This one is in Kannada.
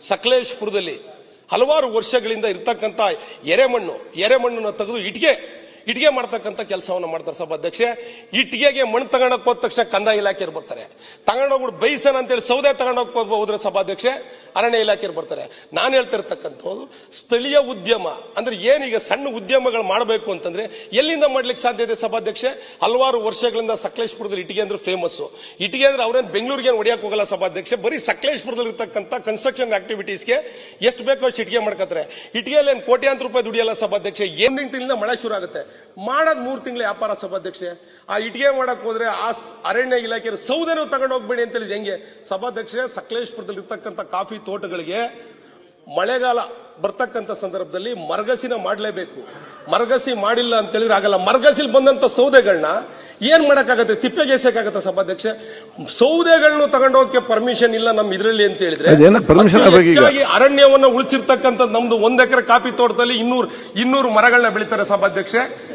ಸಕಲೇಶ್ಪುರದಲ್ಲಿ ಹಲವಾರು ವರ್ಷಗಳಿಂದ ಇರ್ತಕ್ಕಂಥ ಎರೆಮಣ್ಣು ಎರೆಮಣ್ಣನ್ನು ತೆಗೆದು ಇಟ್ಟಿಗೆ ಇಟ್ಟಿಗೆ ಮಾಡ್ತಕ್ಕಂಥ ಕೆಲಸವನ್ನು ಮಾಡ್ತಾರೆ ಸಭಾಧ್ಯಕ್ಷೆ ಇಟ್ಟಿಗೆಗೆ ಮಣ್ಣು ತಗೊಂಡೋಗಿ ಹೋದ ತಕ್ಷಣ ಕಂದಾಯ ಇಲಾಖೆಯವ್ರು ಬರ್ತಾರೆ. ತಗೊಂಡೋಗ್ಬಿಟ್ಟು ಬೈಸನ್ ಅಂತೇಳಿ ಸೌದೆ ತಗೊಂಡೋಗ್ ಹೋದ್ರೆ ಸಭಾಧ್ಯಕ್ಷೆ ಅರಣ್ಯ ಇಲಾಖೆಯವ್ರು ಬರ್ತಾರೆ. ನಾನು ಹೇಳ್ತಿರ್ತಕ್ಕಂಥದ್ದು ಸ್ಥಳೀಯ ಉದ್ಯಮ, ಅಂದ್ರೆ ಏನೀಗ ಸಣ್ಣ ಉದ್ಯಮಗಳು ಮಾಡಬೇಕು ಅಂತಂದ್ರೆ ಎಲ್ಲಿಂದ ಮಾಡ್ಲಿಕ್ಕೆ ಸಾಧ್ಯ ಇದೆ ಸಭಾಧ್ಯಕ್ಷೆ ಹಲವಾರು ವರ್ಷಗಳಿಂದ ಸಕಲೇಶ್ಪುರದಲ್ಲಿ ಇಟ್ಟಿಗೆ ಅಂದ್ರೆ ಫೇಮಸ್ ಇಟ್ಟಿಗೆ ಅಂದ್ರೆ ಅವ್ರೇನ್ ಬೆಂಗಳೂರಿಗೆ ಹೊಡಿಯಕ್ ಹೋಗಲ್ಲ ಸಭಾಧ್ಯಕ್ಷೆ ಬರೀ ಸಕಲೇಶ್ಪುರದಲ್ಲಿ ಇರ್ತಕ್ಕಂಥ ಕನ್ಸ್ಟ್ರಕ್ಷನ್ ಆಕ್ಟಿವಿಟೀಸ್ಗೆ ಎಷ್ಟು ಬೇಕೋ ಅಷ್ಟು ಇಟ್ಟಿಗೆ ಮಾಡ್ಕತ್ತಾರೆ ಇಟ್ಟಿಗೆಯಲ್ಲಿ ಏನು ಕೋಟ್ಯಾಂತರ ರೂಪಾಯಿ ದುಡಿಯಲ್ಲ ಸಭಾಧ್ಯಕ್ಷೆ ಏನ್ ತಿಂಗಳಿಂದ ಮಳೆ ಶುರು ಆಗುತ್ತೆ? ಮಾಡೋದ್ ಮೂರು ತಿಂಗಳ ವ್ಯಾಪಾರ ಸಭಾಧ್ಯಕ್ಷೆ. ಆ ಇಟ್ಟಿಗೆ ಮಾಡಕ್ ಹೋದ್ರೆ ಆ ಅರಣ್ಯ ಇಲಾಖೆ ಸೌದೆನೂ ಹೋಗ್ಬೇಡಿ ಅಂತ ಹೇಳಿದ್ರೆ. ಹೆಂಗೆ? ಸಭಾಧ್ಯಕ್ಷೆ ಸಕಲೇಶ್ಪುರದಲ್ಲಿ ಇರ್ತಕ್ಕಂಥ ಕಾಫಿ ತೋಟಗಳಿಗೆ ಮಳೆಗಾಲ ಬರ್ತಕ್ಕಂಥ ಸಂದರ್ಭದಲ್ಲಿ ಮರಗಸಿನ ಮಾಡಲೇಬೇಕು. ಮರಗಸಿ ಮಾಡಿಲ್ಲ ಅಂತ ಹೇಳಿದ್ರೆ ಆಗಲ್ಲ. ಮರಗಸಿಲ್ ಬಂದಂತ ಸೌದೆಗಳನ್ನ ಏನ್ ಮಾಡಕ್ಕಾಗತ್ತೆ? ತಿಪ್ಪೆಗೆ ಎಸೆಯಕ್ಕಾಗತ್ತೆ ಸಭಾಧ್ಯಕ್ಷೆ? ಸೌದೆಗಳನ್ನು ತಗೊಂಡೋಗಕ್ಕೆ ಪರ್ಮಿಷನ್ ಇಲ್ಲ ನಮ್ ಇದ್ರಲ್ಲಿ ಅಂತ ಹೇಳಿದ್ರೆ? ಹೆಚ್ಚಾಗಿ ಅರಣ್ಯವನ್ನ ಉಳಿಸಿರ್ತಕ್ಕಂಥ ನಮ್ದು ಒಂದ್ ಎಕರೆ ಕಾಫಿ ತೋಟದಲ್ಲಿ ಇನ್ನೂರು ಇನ್ನೂರು ಮರಗಳನ್ನ ಬೆಳಿತಾರೆ ಸಭಾಧ್ಯಕ್ಷೆ.